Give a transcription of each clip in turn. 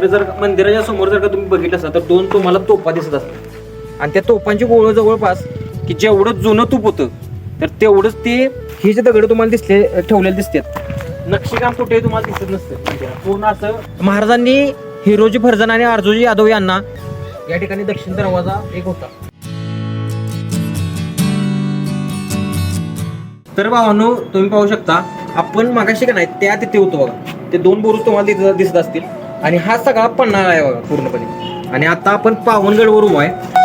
तर जर मंदिराच्या समोर जर का तुम्ही बघितलं असता तर दोन तुम्हाला तोफा दिसत असतात. आणि त्या तोफांची गोळ जवळपास की जेवढं जुनं तूप होतं तर तेवढंच ते हे जे दगड तुम्हाला दिसले ठेवलेले दिसतात. नक्षीकाम कुठेही तुम्हाला दिसत नसतं. म्हणजे पूर्ण असं महाराजांनी हिरोजी फर्जन आणि अर्जुजी यादव यांना या ठिकाणी दक्षिण दरवाजा एक होता. तर भावानो तुम्ही पाहू शकता आपण मागाशी का नाही त्या तिथे होतो बघा. ते दोन बुरुज तुम्हाला दिसत असतील. आणि हा सगळा पन्हाळा आहे बघा पूर्णपणे. आणि आता आपण पावनगडवर उभा आहे.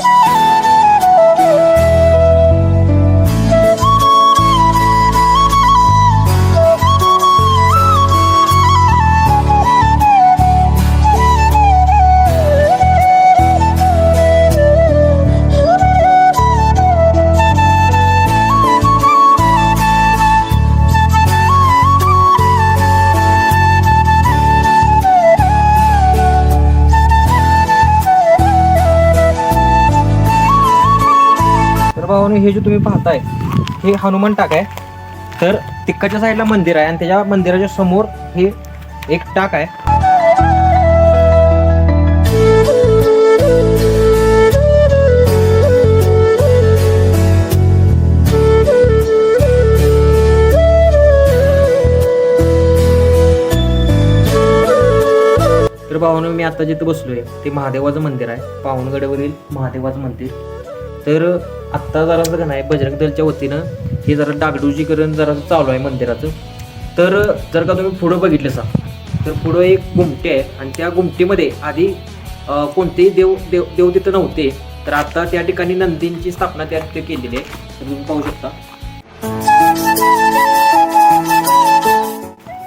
तर हे जे तुम्ही पाहताय हे हनुमान टाक आहे. तर तिक्काच्या साईडला मंदिर आहे आणि त्याच्या मंदिराच्या समोर हे एक टाक आहे. तर भावानं मी आता जिथं बसलोय ते महादेवाचं मंदिर आहे. पावनगडावरील महादेवाचं मंदिर. तर आत्ता जरा का नाही बजरंग दलच्या वतीनं हे जरा डागडुजीकरण जरा चालू आहे मंदिराचं. तर जर का तुम्ही पुढं बघितलं सा तर पुढं एक गुमटी आहे आणि त्या गुमटीमध्ये आधी कोणतेही देव देव देव तिथं नव्हते. तर आता त्या ठिकाणी नंदींची स्थापना त्या तिथे केलेली आहे. तर तुम्ही पाहू शकता.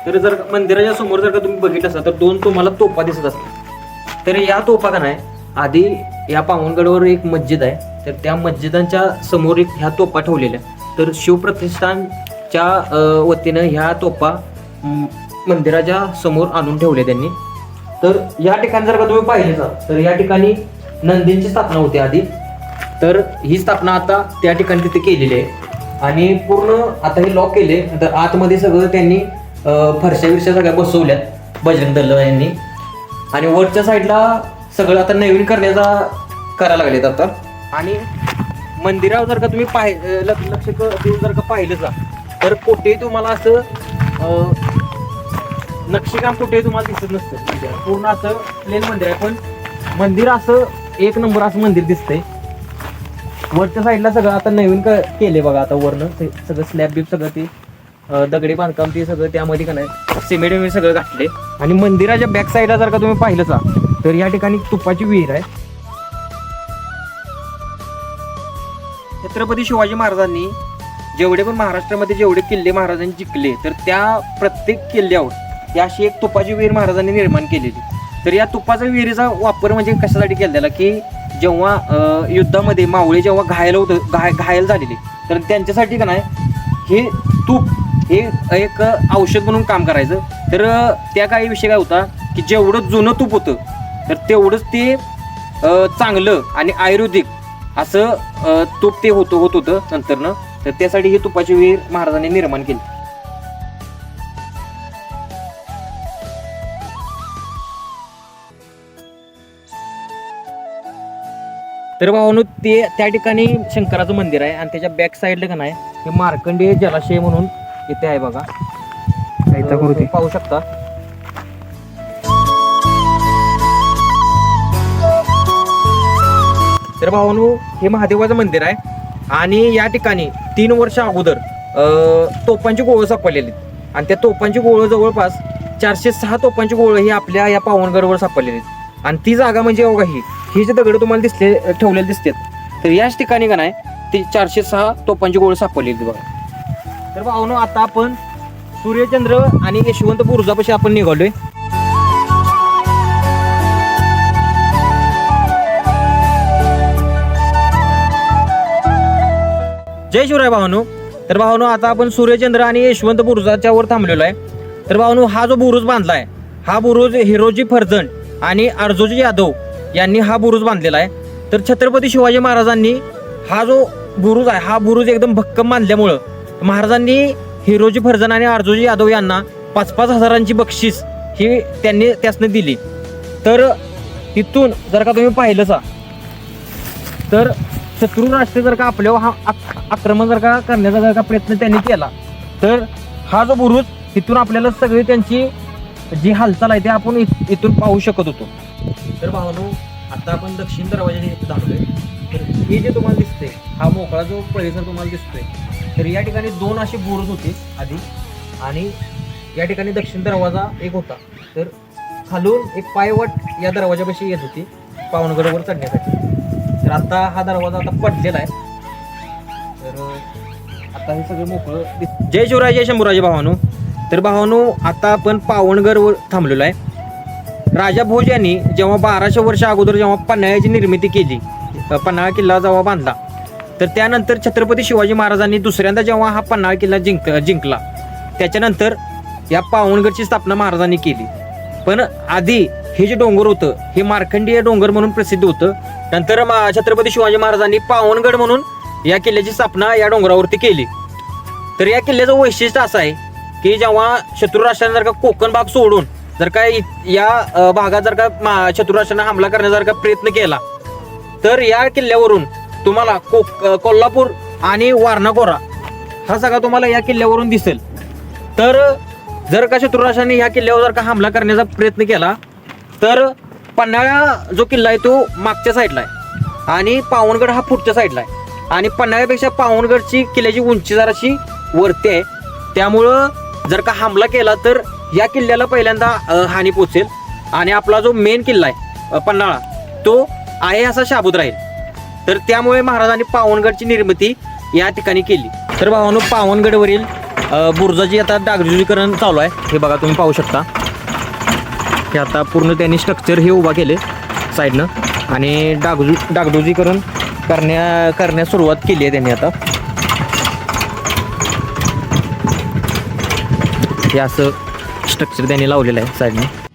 तर जर मंदिराच्या समोर जर का तुम्ही बघितलं असाल तर दोन तुम्हाला तोफा दिसत असतात तर या तोफा का नाही आधी या पावनगडवर एक मस्जिद आहे. तर त्या मस्जिदांच्या समोर एक ह्या तोपा ठेवलेल्या तर शिवप्रतिष्ठानच्या वतीनं ह्या तोपा मंदिराच्या समोर आणून ठेवल्या त्यांनी. तर या ठिकाणी जर का तुम्ही पाहिले तर या ठिकाणी नंदींची स्थापना होती आधी. तर ही स्थापना आता त्या ठिकाणी तिथे केलेली आहे. आणि पूर्ण आता हे लॉक केले तर आतमध्ये सगळं त्यांनी फरशा विरशा सगळ्या बसवल्यात बजरंग दल यांनी. आणि वरच्या साईडला सगळं आता नवीन करण्याचा करायला लागलेत आता. आणि मंदिरावर जर का तुम्ही पाहि लक्ष देऊन जर का पाहिलं जा तर कुठेही तुम्हाला असं नक्षीकाम कुठेही तुम्हाला दिसत नसतं. म्हणजे पूर्ण असं प्लेन मंदिर आहे पण मंदिर असं एक नंबर असं मंदिर दिसतंय. वरच्या साईडला सगळं आता नवीन क- केले बघा आता वरनं ते सगळं स्लॅब बीप सगळं ते दगडी बांधकाम ते सगळं त्यामध्ये का नाही सिमेंट वगैरे सगळं घातले आणि मंदिराच्या बॅक साईडला जर का तुम्ही पाहिलं का तर या ठिकाणी तुपाची विहीर आहे. छत्रपती शिवाजी महाराजांनी जेवढे पण महाराष्ट्रामध्ये जेवढे किल्ले महाराजांनी जिंकले तर त्या प्रत्येक किल्ल्यावर या अशी एक तुपाची विहीर महाराजांनी निर्माण केलेली. तर या तुपाच्या विहिरीचा वापर म्हणजे कशासाठी केलेला? की जेव्हा युद्धामध्ये मावळे जेव्हा घायल होत घाय घायल झालेले तर त्यांच्यासाठी का नाही हे तूप हे एक औषध म्हणून काम करायचं. तर त्या काही विषय काय होता की जेवढं जुनं तूप होतं तर तेवढंच ते चांगलं आणि आयुर्वेदिक असं तूप ते होतं होत होतं नंतरनं. तर त्यासाठी ही तुपाची विहीर महाराजांनी निर्माण केली. तर भावानो ते त्या ठिकाणी शंकराचं मंदिर आहे आणि त्याच्या बॅक साईडला का नाही हे मार्कंडेय जलाशय म्हणून इथे आहे बघा. पाहू शकता. तर भावानो हे महादेवाचं मंदिर आहे. आणि या ठिकाणी तीन वर्ष अगोदर तोपांची तोफांची गोळं सापडलेली आणि त्या तोफांची गोळं जवळपास चारशे सहा तोफांची गोळं ही आपल्या या पावनगडवर सापडलेली आहेत. आणि ती जागा म्हणजे अवघा ही ही जे दगड तुम्हाला दिसले ठेवलेले दिसतात तर याच ठिकाणी का नाही ती चारशे सहा तोफांची गोळं सापडलेली बघा. तर भावनो आता आपण सूर्यचंद्र आणि यशवंत बुरुजापाशी आपण निघालोय. जय शिवराय भावानू. तर भावानो आता आपण सूर्यचंद्र आणि यशवंत बुरुजाच्या वर थांबलेलो आहे. तर भावानो हा जो बुरुज बांधला आहे हा बुरुज हिरोजी फर्जन आणि अर्जोजी यादव यांनी हा बुरुज बांधलेला आहे. तर छत्रपती शिवाजी महाराजांनी हा जो बुरुज आहे हा बुरुज एकदम भक्कम बांधल्यामुळं महाराजांनी हिरोजी फर्जन आणि अर्जोजी यादव यांना पाच पाच हजारांची बक्षीस ही त्यांनी त्यासनं दिली. तर तिथून जर का तुम्ही पाहिलं सा तर शत्रू राष्ट्र जर का आपल्यावर हा आक- आक्रमण जर का करण्याचा जर का प्रयत्न त्यांनी केला तर हा जो बुरुज तिथून आपल्याला सगळी त्यांची जी हालचाल आहे ते आपण इथ इथून पाहू शकत होतो. तर भावानो आता आपण दक्षिण दरवाजाच्या इथे दाखवलोय तर हे जे तुम्हाला दिसतंय हा मोकळा जो परिसर तुम्हाला दिसतोय तर या ठिकाणी दोन असे बुरुज होते आधी आणि या ठिकाणी दक्षिण दरवाजा एक होता. तर खालून एक पायवट या दरवाजापाशी येत होती पावनगडावर चढण्यासाठी. तर आता हा दरवाजा आता पडलेला आहे. तर आता हे सगळं मोकळं जय शिवराय जय शंभूराजे भावानो. तर भावानो आता आपण पावणगडवर थांबलेलो आहे. राजा भोज यांनी जेव्हा बाराशे वर्ष अगोदर जेव्हा पन्हाळ्याची निर्मिती केली पन्हाळा किल्ला जेव्हा बांधला तर त्यानंतर छत्रपती शिवाजी महाराजांनी दुसऱ्यांदा जेव्हा हा पन्हाळा किल्ला जिंक जिंकला त्याच्यानंतर या पावणगडची स्थापना महाराजांनी केली. पण आधी हे जे डोंगर होतं हे मार्खंडीय डोंगर म्हणून प्रसिद्ध होतं. नंतर मा- छत्रपती शिवाजी महाराजांनी पावनगड म्हणून या किल्ल्याची स्थापना या डोंगरावरती केली. तर या किल्ल्याचं वैशिष्ट्य असं आहे की जेव्हा शत्रू राष्ट्राने जर का कोकण भाग सोडून जर का या भागात जर का मा- शत्रू राष्ट्राने हमला करण्याचा जर का प्रयत्न केला तर या किल्ल्यावरून तुम्हाला को कोल्हापूर आणि वारणाकोरा हा सगळा तुम्हाला या किल्ल्यावरून दिसेल. तर जर का शत्रू राष्ट्राने या किल्ल्यावर जर का हमला करण्याचा प्रयत्न केला तर पन्हाळा जो किल्ला आहे तो मागच्या साईडला आहे. आणि पावनगड हा पुढच्या साईडला आहे. आणि पन्हाळ्यापेक्षा पावनगडची किल्ल्याची उंची जराशी वरती आहे. त्यामुळं जर का हमला केला तर या किल्ल्याला पहिल्यांदा हानी पोचेल आणि आपला जो मेन किल्ला आहे पन्हाळा तो आहे असा शाबूत राहील. तर त्यामुळे महाराजांनी पावनगडची निर्मिती या ठिकाणी केली. तर भावानो पावनगडवरील बुरजाची आता डागजुजीकरण चालू आहे. हे बघा तुम्ही पाहू शकता. हे आता पूर्ण त्यांनी स्ट्रक्चर हे उभा केले साईडनं आणि डागजू डागडुजी करून करण्या करण्यास सुरुवात केली आहे त्यांनी आता. हे असं स्ट्रक्चर त्यांनी लावलेलं आहे साईडनं